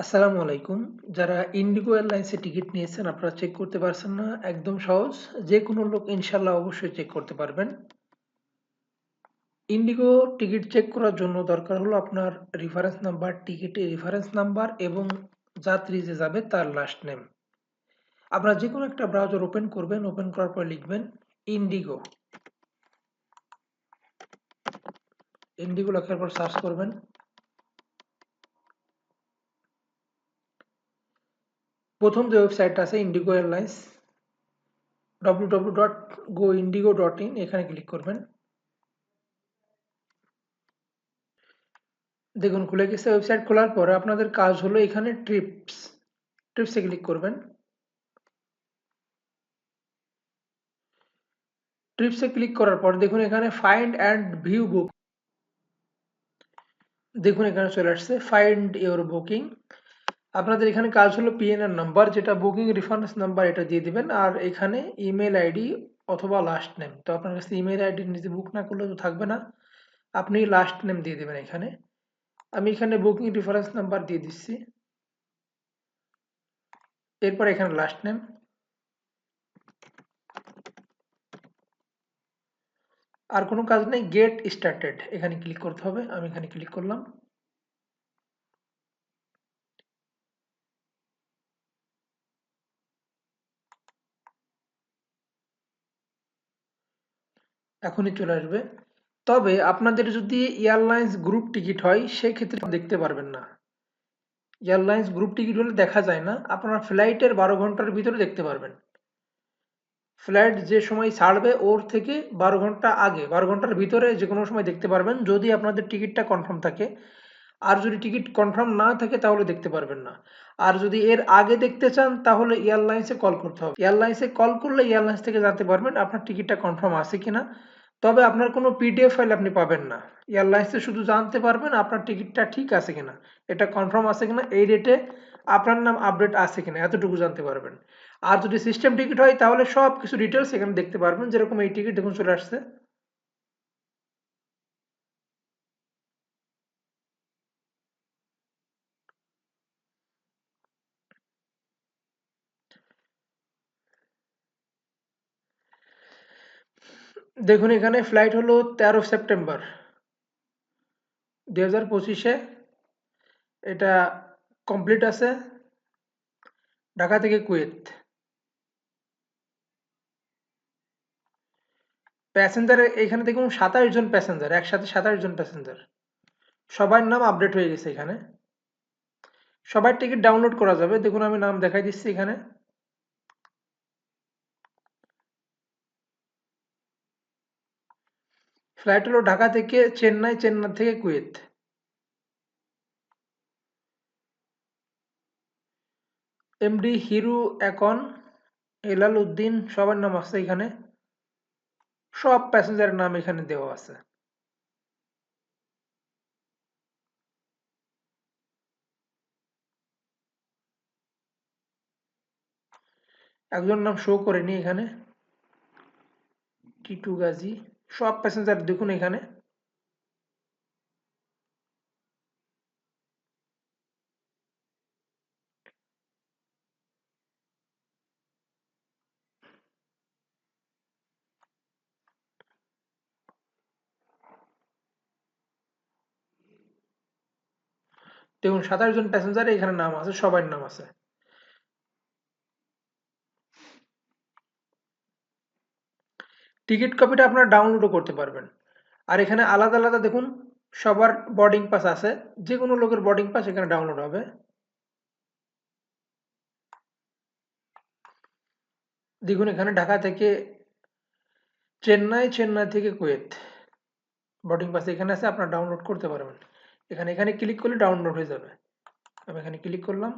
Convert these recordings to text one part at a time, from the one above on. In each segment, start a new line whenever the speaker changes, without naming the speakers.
আসসালামু আলাইকুম। যারা ইন্ডিগো এয়ারলাইন্সে টিকিট নিয়েছেন আপনারা চেক করতে পারছেন না, একদম সহজ। যে কোনো লোক ইনশাআল্লাহ অবশ্যই চেক করতে পারবেন। ইন্ডিগো টিকিট চেক করার জন্য দরকার হলো আপনার রেফারেন্স নাম্বার, টিকিটের রেফারেন্স নাম্বার এবং যাত্রী যে যাবে তার লাস্ট নেম। আপনারা যে কোনো একটা ব্রাউজার ওপেন করবেন, ওপেন করার পর লিখবেন ইন্ডিগো। ইন্ডিগো লেখার পর সার্চ করবেন। প্রথম যে ওয়েবসাইটটা আছে IndiGo airlines W W dot go IndiGo dot in এখানে ক্লিক করবেন। দেখুন, খুলে গেছে ওয়েবসাইট খোলার পরে আপনাদের কাজ হলো এখানে ট্রিপস ট্রিপসে ক্লিক করবেন। ট্রিপসে ক্লিক করার পর দেখুন, এখানে ফাইন্ড অ্যান্ড ভিউ বুক দেখুন, এখানে চলে আসছে ফাইন্ড ইউর বুকিং আপনাদের এখানে কাজ হলো পিএনআর নাম্বার যেটা বুকিং রেফারেন্স নাম্বার এটা দিয়ে দিবেন, আর এখানে ইমেল আইডি অথবা লাস্ট নেম তো আপনার কাছে ইমেল আইডি নিজে বুক না করলে তো থাকবে না। আপনি লাস্ট নেম দিয়ে দিবেন এখানে। আমি এখানে বুকিং রেফারেন্স নাম্বার দিয়ে দিচ্ছি। এরপর এখানে লাস্ট নেম আর কোনো কাজ নেই গেট স্টার্টেড এখানে ক্লিক করতে হবে, আমি এখানে ক্লিক করলাম। এখনই চলে আসবে। তবে আপনাদের যদি এয়ারলাইন্স গ্রুপ টিকিট হয়, সেক্ষেত্রে দেখতে পারবেন না। এয়ারলাইন্স গ্রুপ টিকিট হলে দেখা যায় না, আপনারা ফ্লাইটের বারো ঘণ্টার ভিতরে দেখতে পারবেন। ফ্লাইট যে সময় ছাড়বে, ওর থেকে বারো ঘণ্টা আগে, বারো ঘণ্টার ভিতরে যে কোনো সময় দেখতে পারবেন, যদি আপনাদের টিকিটটা কনফার্ম থাকে। আর যদি টিকিট কনফার্ম না থাকে, তাহলে দেখতে পারবেন না। আর যদি এর আগে দেখতে চান, তাহলে এয়ারলাইন্সে কল করতে হবে। এয়ারলাইন্সে কল করলে এয়ারলাইন্স থেকে জানতে পারবেন আপনার টিকিটটা কনফার্ম আছে কিনা। তবে আপনার কোনো পিডিএফ ফাইল আপনি পাবেন না। এয়ারলাইন্সে শুধু জানতে পারবেন আপনার টিকিটটা ঠিক আছে কিনা, এটা কনফার্ম আছে কিনা, এই ডেটে আপনার নাম আপডেট আছে কিনা, এতটুকু জানতে পারবেন। আর যদি সিস্টেম টিকিট হয়, তাহলে সব কিছু ডিটেলস এখানে দেখতে পারবেন, যেরকম এই টিকিট দেখুন চলে আসছে। দেখুন, এখানে ফ্লাইট হলো তেরো সেপ্টেম্বর দুই হাজার পঁচিশে এটা কমপ্লিট আছে ঢাকা থেকে কুয়েত। প্যাসেঞ্জার এখানে দেখুন সাতাশ জন প্যাসেঞ্জার একসাথে সাতাশ জন প্যাসেঞ্জার সবার নাম আপডেট হয়ে গেছে এখানে। সবার টিকিট ডাউনলোড করা যাবে। দেখুন, আমি নাম দেখাই দিচ্ছি এখানে। ফ্লাইট হলো ঢাকা থেকে চেন্নাই চেন্নাই থেকে কুয়েত। এমডি হিরু এখন এলাল উদ্দিন, সবার নাম আছে এখানে। সব প্যাসেঞ্জারের নাম এখানে দেওয়া আছে। একজন নাম শো করেনি এখানে। টিটু গাজী। সব প্যাসেঞ্জার দেখুন এখানে। দেখুন সাতাশ জন প্যাসেঞ্জার এখানে নাম আছে সবার নাম আছে। টিকিট কপিটা আপনারা ডাউনলোডও করতে পারবেন। আর এখানে আলাদা আলাদা দেখুন, সবার বোর্ডিং পাস আছে। যে কোনো লোকের বোর্ডিং পাস এখানে ডাউনলোড হবে। দেখুন, এখানে ঢাকা থেকে চেন্নাই চেন্নাই থেকে কুয়েত। বোর্ডিং পাস এখানে আছে, আপনারা ডাউনলোড করতে পারবেন। এখানে এখানে ক্লিক করলে ডাউনলোড হয়ে যাবে। আমি এখানে ক্লিক করলাম।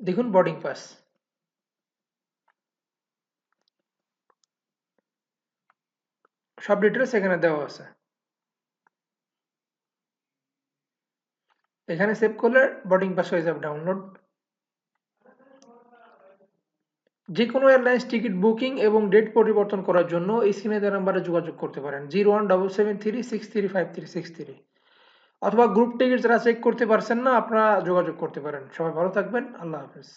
দেখুন বোর্ডিং পাস সব ডিটেলস এখানে দেওয়া আছে। এখানে সেভ করলে বোর্ডিং পাস হয়ে যাবে ডাউনলোড যে কোনো এয়ারলাইন্স টিকিট বুকিং এবং ডেট পরিবর্তন করার জন্য এই স্ক্রিনে নাম্বারে যোগাযোগ করতে পারেন। Zero one double seven three six three five three six three অথবা গ্রুপ টিকিট যারা চেক করতে পারছেন না, আপনারা যোগাযোগ করতে পারেন। সবাই ভালো থাকবেন। আল্লাহ হাফেজ।